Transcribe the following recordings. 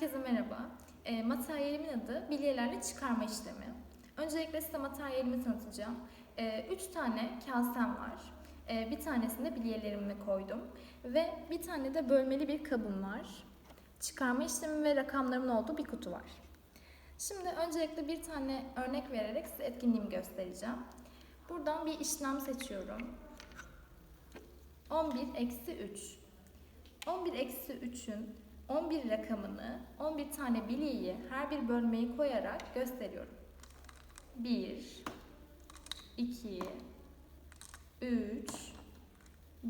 Herkese merhaba. E, materyalimin adı bilyelerle çıkarma işlemi. Öncelikle size materyalimi tanıtacağım. E, üç tane kasem var. E, bir tanesinde bilyelerimi koydum. Ve bir tane de bölmeli bir kabım var. Çıkarma işlemi ve rakamlarımın olduğu bir kutu var. Şimdi öncelikle bir tane örnek vererek size etkinliğimi göstereceğim. Buradan bir işlem seçiyorum. 11 eksi 3. 11 eksi 3'ün 11 rakamını 11 tane bilyeyi her bir bölmeyi koyarak gösteriyorum. 1 2 3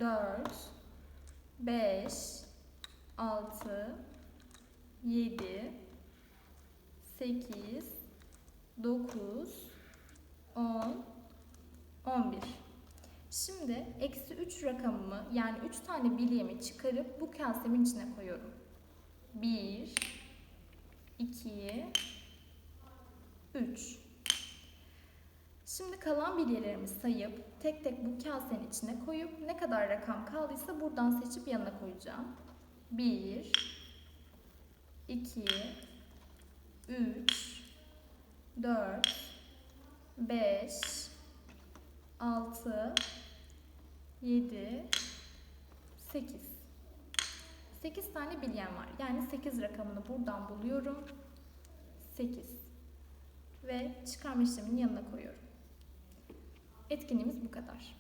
4 5 6 7 8 9 10 11 Şimdi eksi 3 rakamımı yani 3 tane bilyemi çıkarıp bu kasemin içine koyuyorum. 1 2 3 Şimdi kalan bilyelerimi sayıp tek tek bu kasenin içine koyup ne kadar rakam kaldıysa buradan seçip yanına koyacağım. 1 2 3 4 5 6 7 8 8 tane bilyem var. Yani 8 rakamını buradan buluyorum. 8 ve çıkarma işleminin yanına koyuyorum. Etkinliğimiz bu kadar.